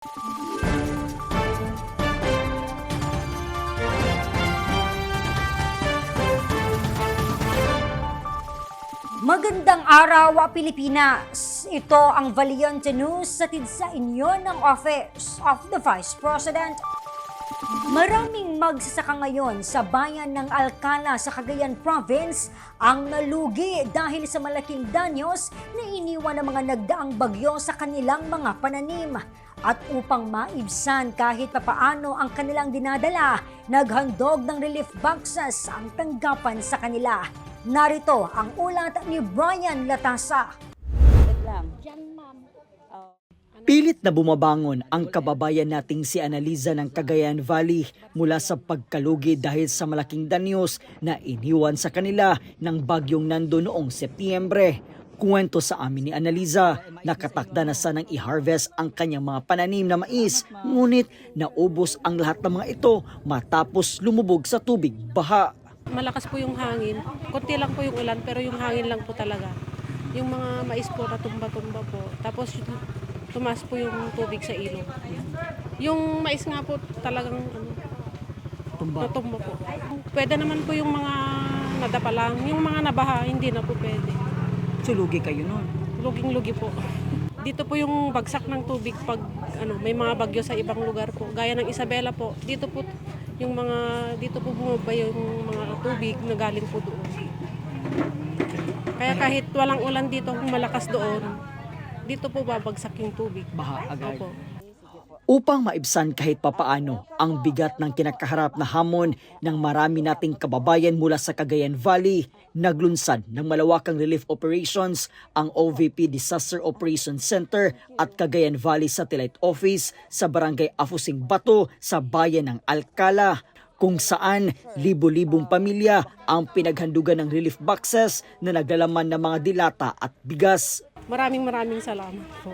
Magandang araw, Pilipinas! Ito ang Valiente News satid sa inyo ng Office of the Vice President. Maraming magsasaka ngayon sa bayan ng Alcala sa Cagayan Province ang nalugi dahil sa malaking danyos na iniwan ng mga nagdaang bagyo sa kanilang mga pananim. At upang maibsan kahit papaano ang kanilang dinadala, naghandog ng relief boxes ang tanggapan sa kanila. Narito ang ulat ni Brian Latasa. Pilit na bumabangon ang kababayan nating si Analiza ng Cagayan Valley mula sa pagkalugi dahil sa malaking danyos na iniwan sa kanila ng bagyong nando noong Setyembre. Kuwento sa amin ni Analiza, nakatakda na sanang i-harvest ang kanyang mga pananim na mais, ngunit naubos ang lahat ng mga ito matapos lumubog sa tubig baha. Malakas po yung hangin. Konti lang po yung ulan, pero yung hangin lang po talaga. Yung mga mais po natumba-tumba po. Tapos tumaas po yung tubig sa ilog. Yung mais nga po talagang ano, Tumba. natumba po. Pwede naman po yung mga nadapa lang. Yung mga nabaha, hindi na po pwede. Sulugi kayo nun. Luging-lugi po. Dito po yung bagsak ng tubig pag ano, may mga bagyo sa ibang lugar po. Gaya ng Isabela po. Dito po yung mga dito po bumaba yung mga tubig na galing po doon. Kaya kahit walang ulan dito, kung malakas doon, dito po babagsak yung tubig. Baha agad. Opo. Upang maibsan kahit papaano ang bigat ng kinakaharap na hamon ng marami nating kababayan mula sa Cagayan Valley, naglunsad ng malawakang relief operations ang OVP Disaster Operations Center at Cagayan Valley Satellite Office sa Barangay Afusing Bato sa bayan ng Alcala kung saan libo-libong pamilya ang pinaghandugan ng relief boxes na naglalaman ng mga dilata at bigas. Maraming maraming salamat po.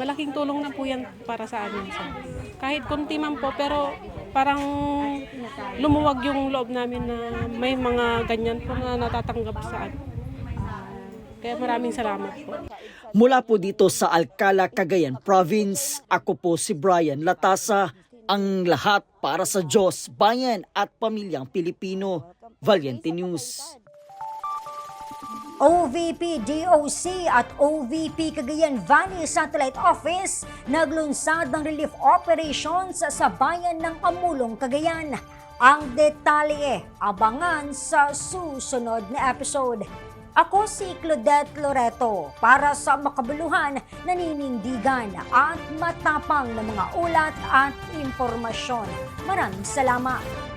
Malaking tulong na po yan para sa amin. Sir. Kahit konti man po, pero parang lumuwag yung loob namin na may mga ganyan po na natatanggap sa amin. Kaya maraming salamat po. Mula po dito sa Alcala, Cagayan Province, ako po si Brian Latasa, ang lahat para sa Diyos, bayan at pamilyang Pilipino. Valiente News. OVP DOC at OVP Cagayan Valley Satellite Office naglunsad ng relief operations sa bayan ng Amulong, Cagayan. Ang detalye, abangan sa susunod na episode. Ako si Claudette Loreto para sa makabuluhan, naninindigan at matapang na mga ulat at impormasyon. Maraming salamat.